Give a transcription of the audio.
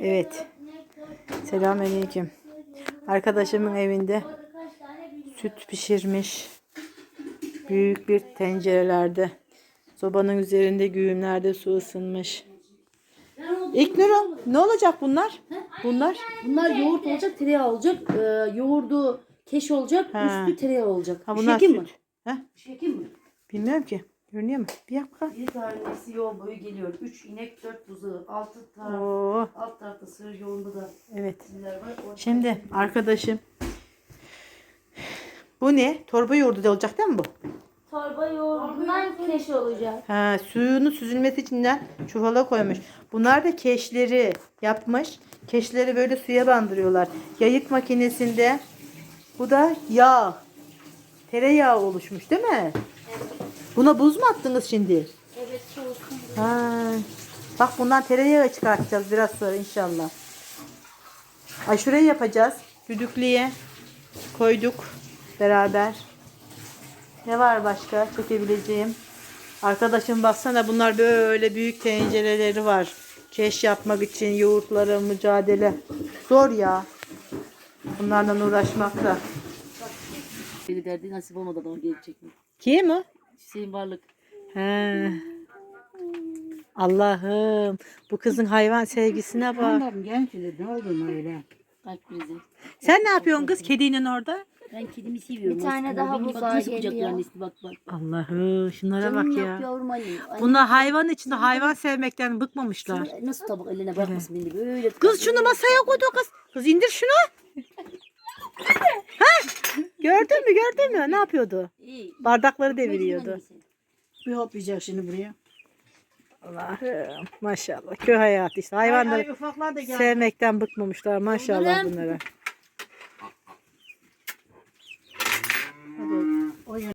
Evet. Selamünaleyküm. Arkadaşımın evinde süt pişirmiş. Büyük bir tencerelerde. Sobanın üzerinde güğümlerde su ısınmış. İlknur ne olacak bunlar? Bunlar? Bunlar yoğurt olacak, tereyağı olacak. Ee, yoğurdu keş olacak, Ha. üstü tereyağı olacak. Ha bunlar süt. mı? Ha? Yapayım mı? Bilmiyorum ki. Görünüyor mu? Bir yap bakalım. Bir tanesi yol boyu geliyor. Üç inek, dört buzağı. Altı taraf, Oo, alt tarafta sığır yoğunda da evet. isimler var. O- Şimdi arkadaşım. Bu ne? Torba yoğurdu da olacak değil mi bu? Torba yoğurdundan keş olacak. Ha, suyunu süzülmesi için de çuvala koymuş. Bunlar da keşleri yapmış. Keşleri böyle suya bandırıyorlar. Yayık makinesinde bu da yağ. Tereyağı oluşmuş değil mi? Buna buz mu attınız şimdi? Evet soğusun. Ha. Bak bundan tereyağı çıkartacağız biraz sonra inşallah. Ay şurayı yapacağız. Düdüklüye koyduk beraber. Ne var başka çekebileceğim? Arkadaşım baksana bunlar böyle büyük tencereleri var. Keş yapmak için yoğurtlara mücadele. Zor ya. Bunlarla uğraşmak da. Beni derdi nasip olmadan o gelecek mi? Kim o? Hüseyin Varlık. He. Allah'ım bu kızın hayvan sevgisine bak. Anladım gençleri ne oldu öyle? Kalp krizi. Sen ne yapıyorsun kız kediyle orada? Ben kedimi seviyorum. Bir tane aslında. daha buzağı bak nasıl geliyor. kucaklarını bak bak. Allah'ım şunlara Canım bak yap ya. yavrum annem. Annem Bunlar hayvan içinde hayvan sevmekten bıkmamışlar. Nasıl tabak eline bırakmasın beni böyle. Kız şunu masaya koydu kız. Kız indir şunu. Gördün mü gördün mü? Ne yapıyordu? İyi. Bardakları deviriyordu. Bir hoplayacak şimdi buraya. Allah'ım maşallah. Köy hayatı işte. Hayvanları Ay, ay, ufaklar da geldi. sevmekten bıkmamışlar maşallah bunlara.